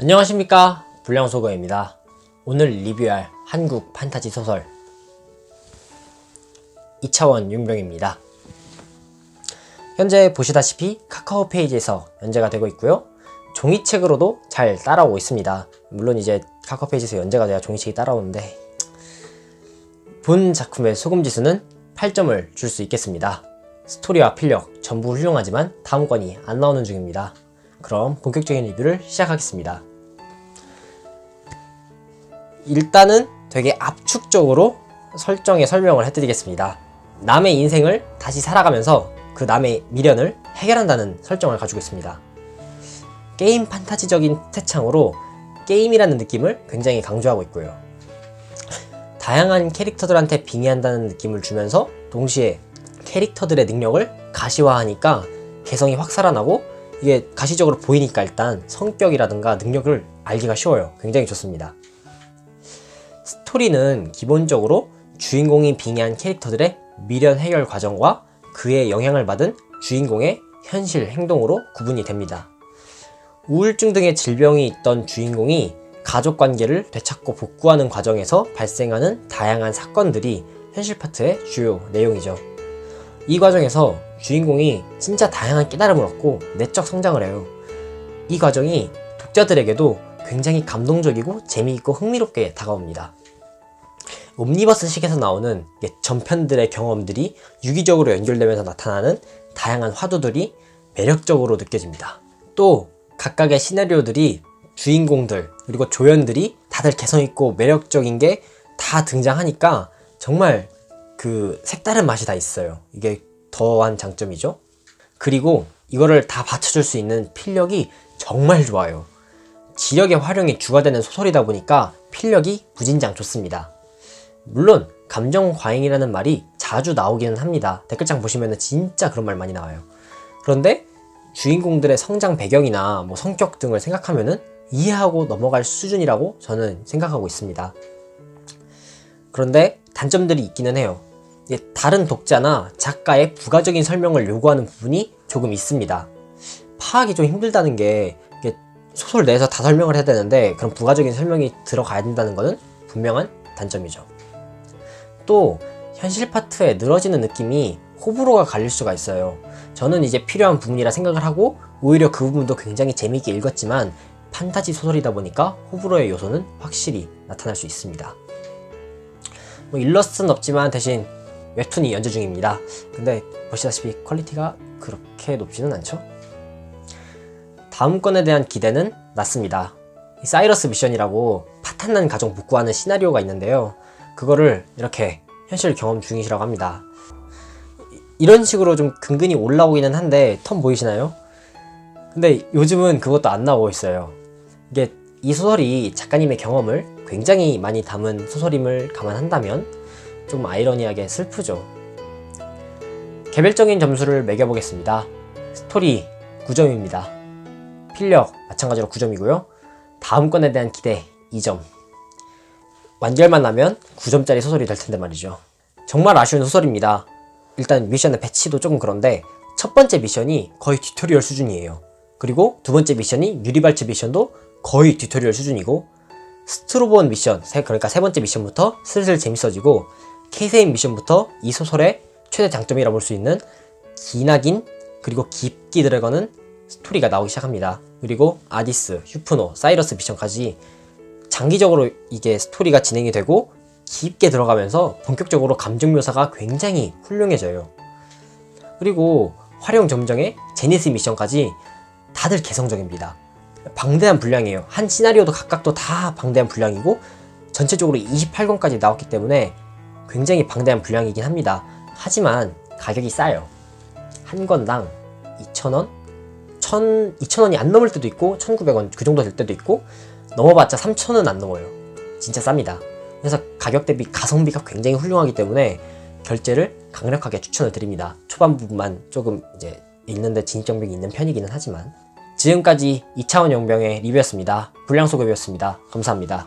안녕하십니까? 불량소거입니다. 오늘 리뷰할 한국 판타지 소설 2차원 용병입니다. 현재 보시다시피 카카오 페이지에서 연재가 되고 있고요. 종이책으로도 잘 따라오고 있습니다. 물론 이제 카카오 페이지에서 연재가 돼야 종이책이 따라오는데 본 작품의 소금지수는 8점을 줄 수 있겠습니다. 스토리와 필력 전부 훌륭하지만 다음 권이 안 나오는 중입니다. 그럼 본격적인 리뷰를 시작하겠습니다. 일단은 되게 압축적으로 설정의 설명을 해드리겠습니다. 남의 인생을 다시 살아가면서 그 남의 미련을 해결한다는 설정을 가지고 있습니다. 게임 판타지적인 세창으로 게임이라는 느낌을 굉장히 강조하고 있고요. 다양한 캐릭터들한테 빙의한다는 느낌을 주면서 동시에 캐릭터들의 능력을 가시화하니까 개성이 확 살아나고 이게 가시적으로 보이니까 일단 성격이라든가 능력을 알기가 쉬워요. 굉장히 좋습니다. 스토리는 기본적으로 주인공이 빙의한 캐릭터들의 미련 해결 과정과 그의 영향을 받은 주인공의 현실 행동으로 구분이 됩니다. 우울증 등의 질병이 있던 주인공이 가족 관계를 되찾고 복구하는 과정에서 발생하는 다양한 사건들이 현실 파트의 주요 내용이죠. 이 과정에서 주인공이 진짜 다양한 깨달음을 얻고 내적 성장을 해요. 이 과정이 독자들에게도 굉장히 감동적이고 재미있고 흥미롭게 다가옵니다. 옴니버스식에서 나오는 전편들의 경험들이 유기적으로 연결되면서 나타나는 다양한 화두들이 매력적으로 느껴집니다. 또 각각의 시나리오들이 주인공들 그리고 조연들이 다들 개성있고 매력적인 게 다 등장하니까 정말 그 색다른 맛이 다 있어요. 이게 더한 장점이죠. 그리고 이거를 다 받쳐줄 수 있는 필력이 정말 좋아요. 지력의 활용이 주가 되는 소설이다 보니까 필력이 무진장 좋습니다. 물론 감정 과잉이라는 말이 자주 나오기는 합니다. 댓글창 보시면 진짜 그런 말 많이 나와요. 그런데 주인공들의 성장 배경이나 뭐 성격 등을 생각하면은 이해하고 넘어갈 수준이라고 저는 생각하고 있습니다. 그런데 단점들이 있기는 해요. 다른 독자나 작가의 부가적인 설명을 요구하는 부분이 조금 있습니다. 파악이 좀 힘들다는 게 소설 내에서 다 설명을 해야 되는데 그런 부가적인 설명이 들어가야 된다는 것은 분명한 단점이죠. 또 현실 파트에 늘어지는 느낌이 호불호가 갈릴 수가 있어요. 저는 이제 필요한 부분이라 생각을 하고 오히려 그 부분도 굉장히 재미있게 읽었지만 판타지 소설이다 보니까 호불호의 요소는 확실히 나타날 수 있습니다. 뭐 일러스트는 없지만 대신 웹툰이 연재 중입니다. 근데 보시다시피 퀄리티가 그렇게 높지는 않죠? 다음 건에 대한 기대는 낮습니다. 사이러스 미션이라고 파탄난 가정 복구하는 시나리오가 있는데요. 그거를 이렇게 현실 경험 중이시라고 합니다. 이런 식으로 좀 근근히 올라오기는 한데 텀 보이시나요? 근데 요즘은 그것도 안 나오고 있어요. 이게 이 소설이 작가님의 경험을 굉장히 많이 담은 소설임을 감안한다면 좀 아이러니하게 슬프죠. 개별적인 점수를 매겨보겠습니다. 스토리 9점입니다. 필력 마찬가지로 9점이고요. 다음 건에 대한 기대 2점. 완결만 나면 9점짜리 소설이 될 텐데 말이죠. 정말 아쉬운 소설입니다. 일단 미션의 배치도 조금 그런데 첫 번째 미션이 거의 튜토리얼 수준이에요. 그리고 두 번째 미션이 유리발츠 미션도 거의 튜토리얼 수준이고 스트로본 미션, 그러니까 세 번째 미션부터 슬슬 재밌어지고 케이세인 미션부터 이 소설의 최대 장점이라 볼 수 있는 기나긴 그리고 깊게 들어가는 스토리가 나오기 시작합니다. 그리고 아디스, 휴프노, 사이러스 미션까지 장기적으로 이게 스토리가 진행이 되고 깊게 들어가면서 본격적으로 감정 묘사가 굉장히 훌륭해져요. 그리고 활용 점정의 제니스 미션까지 다들 개성적입니다. 방대한 분량이에요. 한 시나리오도 각각도 다 방대한 분량이고 전체적으로 28권까지 나왔기 때문에 굉장히 방대한 분량이긴 합니다. 하지만 가격이 싸요. 한 권당 2,000원? 1,000, 2,000원이 안 넘을 때도 있고 1,900원 그 정도 될 때도 있고 넘어봤자 3,000원 안 넘어요. 진짜 쌉니다. 그래서 가격 대비 가성비가 굉장히 훌륭하기 때문에 결제를 강력하게 추천을 드립니다. 초반 부분만 조금 이제 읽는데 진입장벽이 있는 편이기는 하지만 지금까지 2차원 용병의 리뷰였습니다. 불량소급이었습니다. 감사합니다.